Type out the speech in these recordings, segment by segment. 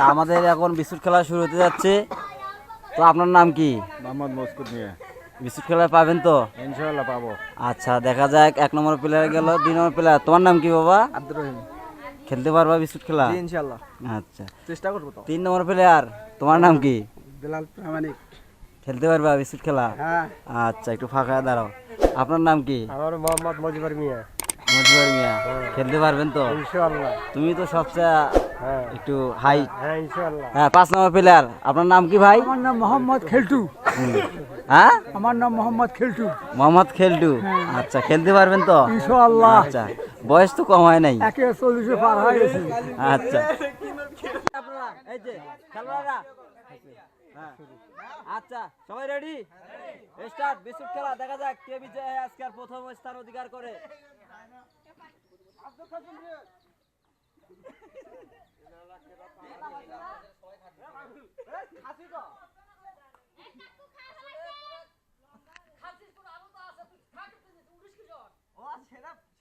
আচ্ছা আমাদের এখন বিস্কুট খেলা শুরু হতে যাচ্ছে। তো আপনার নাম কি? মোহাম্মদ মস্কুদ মিয়া। বিস্কুট খেলায় পাবেন তো? ইনশাল্লাহ পাবো। আচ্ছা দেখা যাক এক নম্বর প্লেয়ার গেল দুই নম্বর প্লেয়ার তোমার নাম কি বাবা? আব্দুর রহিম। খেলতে পারবা বিস্কুট খেলা? ইনশাল্লাহ আচ্ছা। চেষ্টা করব তো। তিন নম্বর প্লেয়ার তোমার নাম কি? বেলাল প্রামাণিক। খেলতে পারবা বিস্কুট খেলা? হ্যাঁ। আচ্ছা একটু ফাঁকা দাঁড়াও। আপনার নাম কি? আমার মোহাম্মদ মজিবর মিয়া। মজিবর মিয়া খেলতে পারবেন তো? তুমি তো সবচেয়ে হ্যাঁ। একটু হাই হ্যাঁ হ্যাঁ পাঁচ নম্বর প্লেয়ার আপনার নাম কি ভাই? আমার নাম মোহাম্মদ খেলটু। হ্যাঁ? আমার নাম মোহাম্মদ খেলটু। মোহাম্মদ খেলটু? আচ্ছা খেলতে পারবেন তো? ইনশাল্লাহ আচ্ছা বয়স তো কম হয় নাই। একে চল্লিশে পার হয়ে গেছে। আচ্ছা। এই যে খেলোয়াড়রা। হ্যাঁ। আচ্ছা সবাই রেডি স্টার্ট বিস্কুট খেলা দেখা যাক কে বিজয় আজকে আর প্রথম স্থান অধিকার করে। পিছে পিছে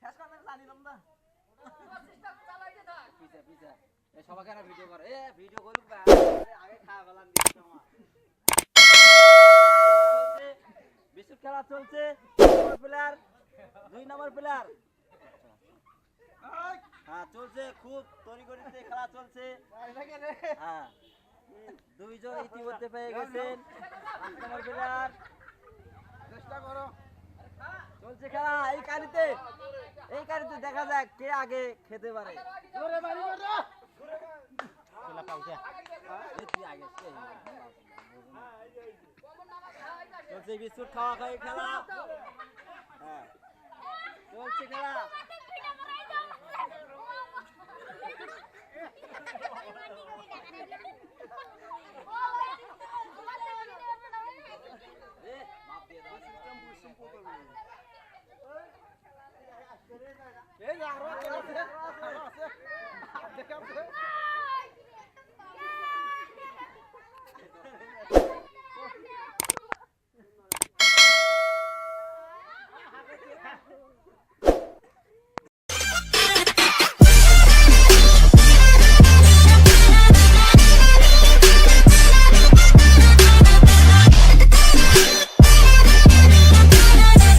এ সবাইকে না। ভিডিও করে? এ ভিডিও করুক আগে খাওয়া গেলাম বিস্কুট খেলা চলছে প্লেয়ার দুই নম্বর প্লেয়ার হ্যাঁ চলছে খুব তৈরি খেলা চলছে। হ্যাঁ দুইজন ইতিমধ্যে পেয়ে গেছেন। পাঁচ নম্বর প্লেয়ার চেষ্টা করো। চলছে খেলা এই কারিতে এই কারিতে দেখা যাক কে আগে খেতে পারে এই তুই আগে, এই। চলছে বিস্কুট খাওয়া খাওয়ি খেলা হ্যাঁ চলছে খেলা এ, মাপ দিয়ে দাও এই